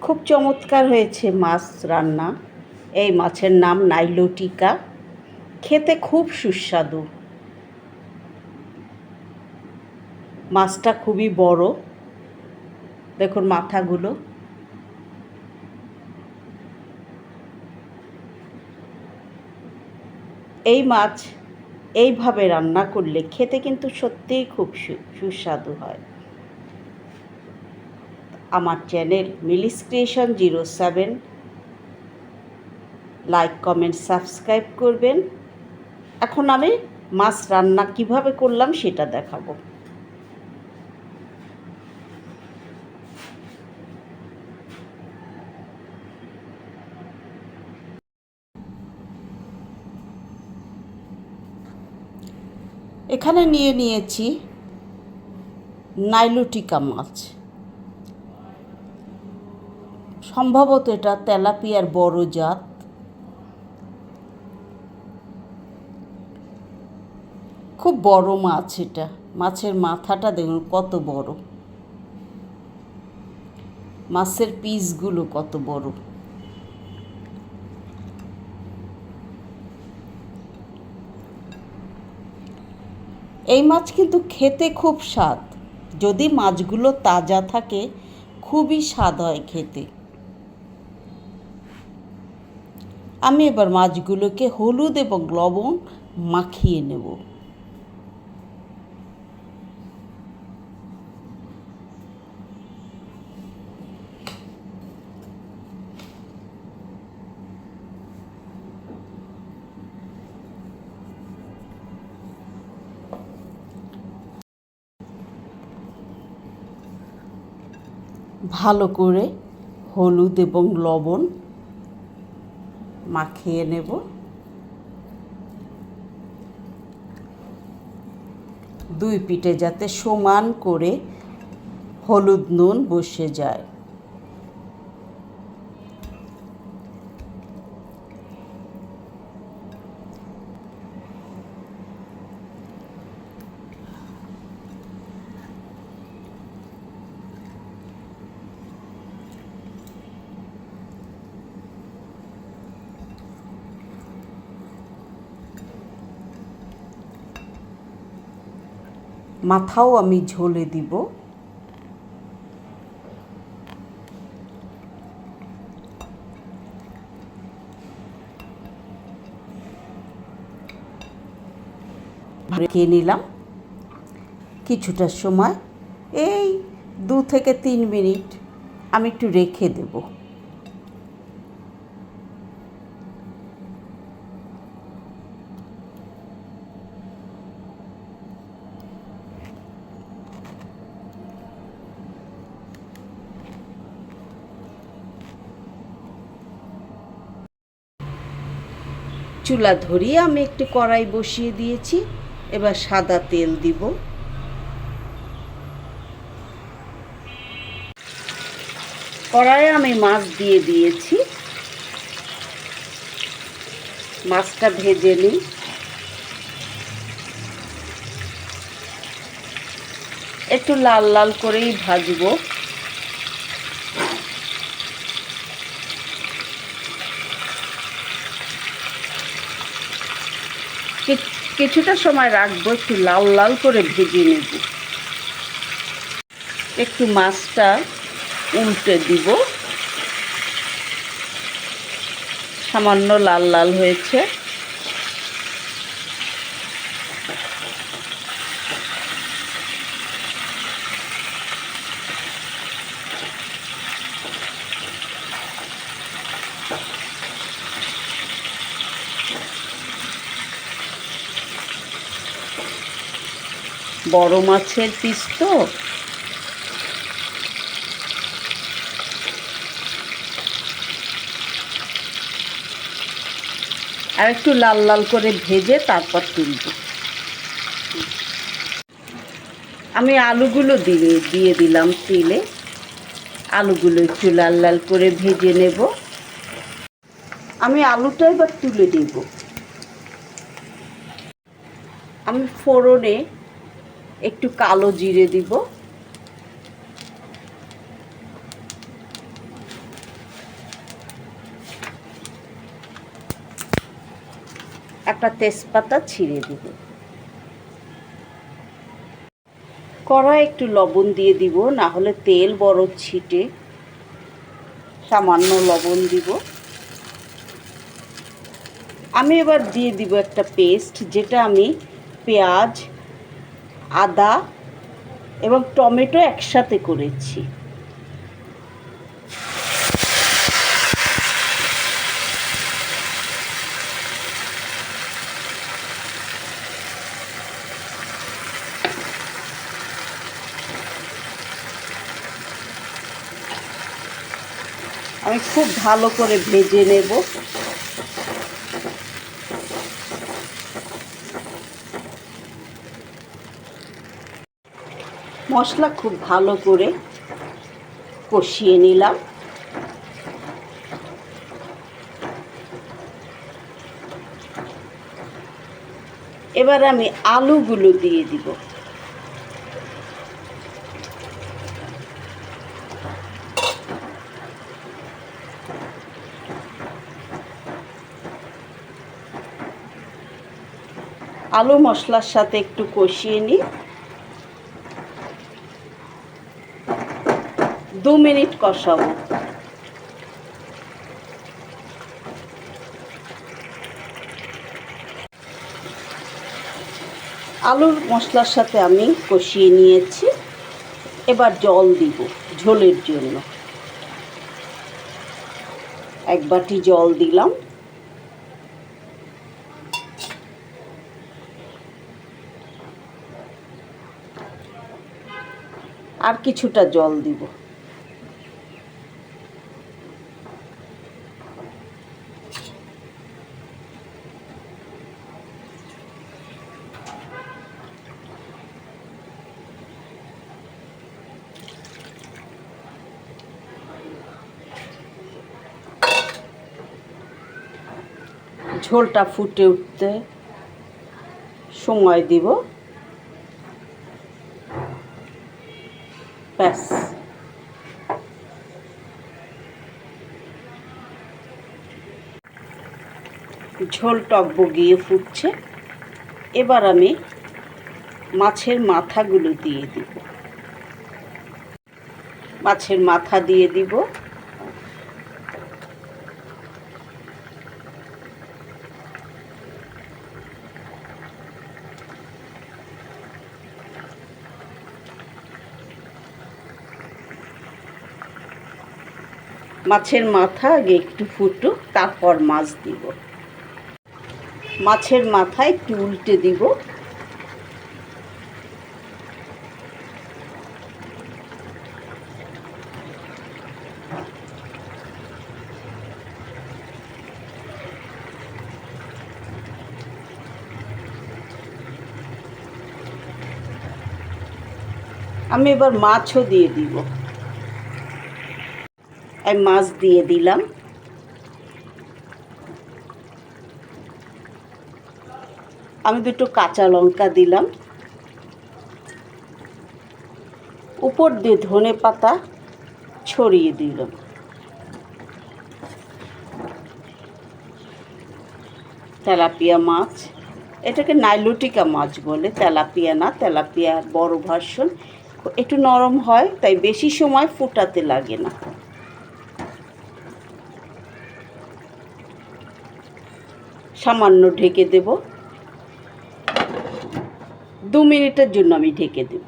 খুব চমৎকার হয়েছে মাছ রান্না। এই মাছের নাম নাইলোটিকা। খেতে খুব সুস্বাদু। মাছটা খুবই বড়। দেখুন মাথাগুলো। এই মাছ এইভাবে রান্না করলে খেতে কিন্তু সত্যিই খুব সুস্বাদু হয়। আমার channel Mili's creation zero seven like comment subscribe করবেন। এখন আমি মাছ রান্না কীভাবে করলাম সেটা দেখাবো। এখানে নিয়ে নিয়েছি নাইলোটিকা মাছ। সম্ভবত এটা তেলাপিয়ার বড় জাত। খুব বড় মাছ এটা। মাছের মাথাটা দেখুন কত বড়। মাছের পিসগুলো কত বড়। এই মাছ কিন্তু খেতে খুব স্বাদ। যদি মাছগুলো তাজা থাকে, খুবই স্বাদ হয় খেতে। আমি এবার মাছগুলোকে হলুদ এবং লবণ মাখিয়ে নেব। ভালো করে হলুদ এবং লবণ মাখিয়ে নেব। দুই পিঠে যাতে সমান করে হলুদ নুন বসে যায়। মাথাও আমি ঝোলে দিব। রেখে নিলাম। কিছুটা সময়, এই দু থেকে তিন মিনিট আমি একটু রেখে দেবো। চুলা ধরিয়ে আমি একটু কড়াই বসিয়ে দিয়েছি। এবার সাদা তেল দিব। কড়াইয়ে আমি মাছ দিয়ে দিয়েছি। মাছটা ভেজে নিই। একটু লাল লাল করেই ভাজবো। কিছুটা সময় রাখব, একটু লাল লাল করে ভেজে নেব। একটু মাছটা উল্টে দিব। সামান্য লাল লাল হয়েছে। বড় মাছের পিস তো। আর একটু লাল লাল করে ভেজে তারপর তুলব। আমি আলুগুলো দিয়ে দিয়ে দিলাম তেলে। আলুগুলো একটু লাল লাল করে ভেজে নেব। আমি আলুটা এবার তুলে দেব আমি ফোড়নে একটু কালো জিরে দিব। একটা তেজপাতা ছিঁড়ে দিব। কড়াই একটু লবণ দিয়ে দিব, না হলে তেল বড় ছিটে সামান্য লবণ দিব। আমি এবার দিয়ে দিব একটা পেস্ট, যেটা আমি পেঁয়াজ আদা এবং টমেটো একসাথে করেছি। আমি খুব ভালো করে ভেজে নেব। মশলা খুব ভালো করে কষিয়ে নিলাম। এবার আমি আলুগুলো দিয়ে দিব। আলু মশলার সাথে একটু কষিয়ে নিই। দু মিনিট কষাবো। আলুর মশলার সাথে আমি কষিয়ে নিয়েছি। এবার জল দিব ঝোলের জন্য। এক বাটি জল দিলাম। আর কিছুটা জল দিব। ঝোলটা ফুটে উঠতে সময় দিব। ব্যাস। ঝোল টক বগিয়ে ফুটছে। এবার আমি মাছের মাথাগুলো দিয়ে দিব। মাছের মাথা দিয়ে দিব। মাছের মাথা আগে একটু ফুটুক, তারপর মাছ দিব। মাছের মাথা একটু উল্টে দিব। আমি এবার মাছও দিয়ে দিব। আমি মাছ দিয়ে দিলাম। আমি দুটো কাঁচা লঙ্কা দিলাম। উপর দিয়ে ধনে পাতা ছড়িয়ে দিলাম। তেলাপিয়া মাছ, এটাকে নাইলোটিকা মাছ বলে, তেলাপিয়া না, তেলাপিয়া বড় ভার্সন। একটু নরম হয়, তাই বেশি সময় ফোটাতে লাগে না। সামান্য ঢেকে দেব। দু মিনিটের জন্য আমি ঢেকে দেব।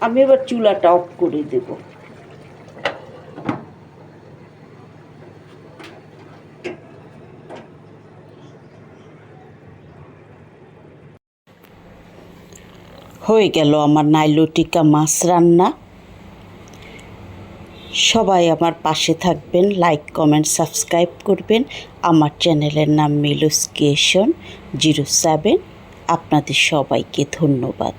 আমি এবার চুলাটা অফ করে দেব। হয়ে গেল আমার নাইলোটিকা মাছ রান্না। সবাই আমার পাশে থাকবেন লাইক কমেন্ট সাবস্ক্রাইব করবেন। আমার চ্যানেলের নাম মিলুস ক্রিয়েশন, জিরো সেভেন। আপনাদের সবাইকে ধন্যবাদ।